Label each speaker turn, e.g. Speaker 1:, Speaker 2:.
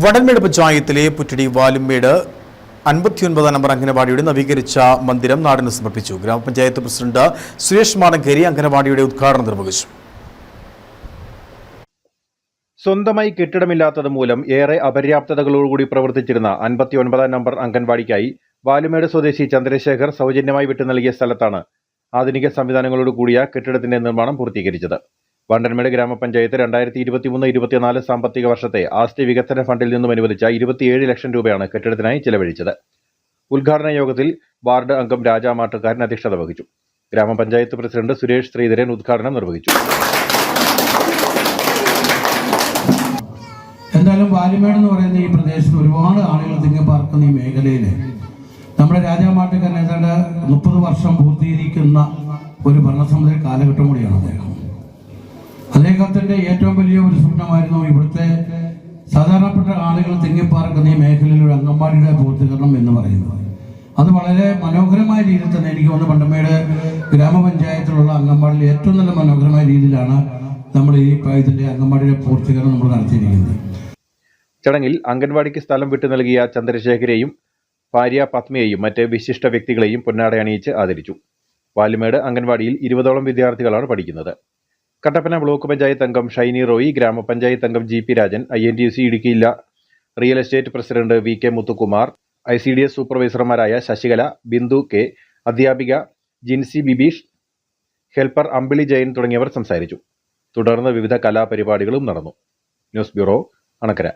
Speaker 1: വടൻമേട് പഞ്ചായത്തിലെ പുറ്റടി വാലുമേട് അൻപത്തിയൊൻപതാം നമ്പർ അംഗനവാടിയുടെ നവീകരിച്ച മന്ദിരം നാടിന് സമർപ്പിച്ചു. ഗ്രാമപഞ്ചായത്ത് പ്രസിഡന്റ് സുരേഷ് മാണങ്കേരി അംഗനവാടിയുടെ ഉദ്ഘാടനം നിർവഹിച്ചു.
Speaker 2: സ്വന്തമായി കെട്ടിടമില്ലാത്തത് മൂലം ഏറെ അപര്യാപ്തതകളോടുകൂടി പ്രവർത്തിച്ചിരുന്ന അൻപത്തിയൊൻപതാം നമ്പർ അംഗൻവാടിക്കായി വാലുമേട് സ്വദേശി ചന്ദ്രശേഖർ സൗജന്യമായി വിട്ടു നൽകിയ സ്ഥലത്താണ് ആധുനിക സംവിധാനങ്ങളോട് കൂടിയ കെട്ടിടത്തിന്റെ നിർമ്മാണം പൂർത്തീകരിച്ചത്. വണ്ടൻമേട് ഗ്രാമപഞ്ചായത്ത് രണ്ടായിരത്തി ഇരുപത്തിമൂന്ന് ഇരുപത്തിനാല് സാമ്പത്തിക വർഷത്തെ ആസ്തി വികസന ഫണ്ടിൽ നിന്നും അനുവദിച്ച ഇരുപത്തിയേഴ് ലക്ഷം രൂപയാണ് കെട്ടിടത്തിനായി ചെലവഴിച്ചത്. ഉദ്ഘാടന യോഗത്തിൽ വാർഡ് അംഗം രാജാ മാട്ടുകാരൻ അധ്യക്ഷത വഹിച്ചു. ഗ്രാമപഞ്ചായത്ത് പ്രസിഡന്റ് സുരേഷ് ശ്രീധരൻ ഉദ്ഘാടനം നിർവഹിച്ചു.
Speaker 3: എന്തായാലും വാലിമേട് എന്ന് പറയുന്ന ഈ പ്രദേശത്ത് ഒരുപാട് ആളുകൾ തിങ്ങി പാർക്കുന്ന ഈ മേഖലയിൽ നമ്മുടെ രാജാമാട്ടുകാരൻ ഏതാണ്ട് മുപ്പത് വർഷം പൂർത്തീകരിക്കുന്ന ഒരു ഭരണസമിതി കാലഘട്ടം കൂടിയാണ് അദ്ദേഹം. അദ്ദേഹത്തിന്റെ ഏറ്റവും വലിയ ഒരു സ്വപ്നമായിരുന്നു ഇവിടുത്തെ സാധാരണപ്പെട്ട ആളുകൾ തിങ്ങിപ്പാർക്കുന്ന ഈ മേഖലയിൽ ഒരു അംഗൻവാടിയുടെ പൂർത്തീകരണം എന്ന് പറയുന്നത്. അത് വളരെ മനോഹരമായ രീതിയിൽ തന്നെ എനിക്ക് തോന്നുന്നു പണ്ടമ്മയുടെ ഗ്രാമപഞ്ചായത്തിലുള്ള അംഗൻവാടിയിൽ ഏറ്റവും നല്ല മനോഹരമായ രീതിയിലാണ് നമ്മൾ ഈ പ്രായത്തിന്റെ അംഗൻവാടിയുടെ പൂർത്തീകരണം നമ്മൾ നടത്തിയിരിക്കുന്നത്.
Speaker 2: ചടങ്ങിൽ അംഗൻവാടിക്ക് സ്ഥലം വിട്ടു നൽകിയ ചന്ദ്രശേഖരെയും ഭാര്യ പത്മയെയും മറ്റ് വിശിഷ്ട വ്യക്തികളെയും പൊന്നാട അണിയിച്ച് ആദരിച്ചു. വാലുമേട് അംഗൻവാടിയിൽ ഇരുപതോളം വിദ്യാർത്ഥികളാണ് പഠിക്കുന്നത്. കട്ടപ്പന ബ്ലോക്ക് പഞ്ചായത്ത് അംഗം ഷൈനി റോയി ഗ്രാമപഞ്ചായത്ത് അംഗം G P Rajan I N T C Idukki ജില്ലാ real estate president V K Muthukumar I C D S സൂപ്പർവൈസർമാരായ Sasikala Bindu K അധ്യാപിക ജിൻസി ബിബീഷ് ഹെൽപ്പർ അമ്പിളി ജയൻ തുടങ്ങിയവർ സംസാരിച്ചു. തുടർന്ന് വിവിധ കലാപരിപാടികളും നടന്നു. News bureau Anakkara.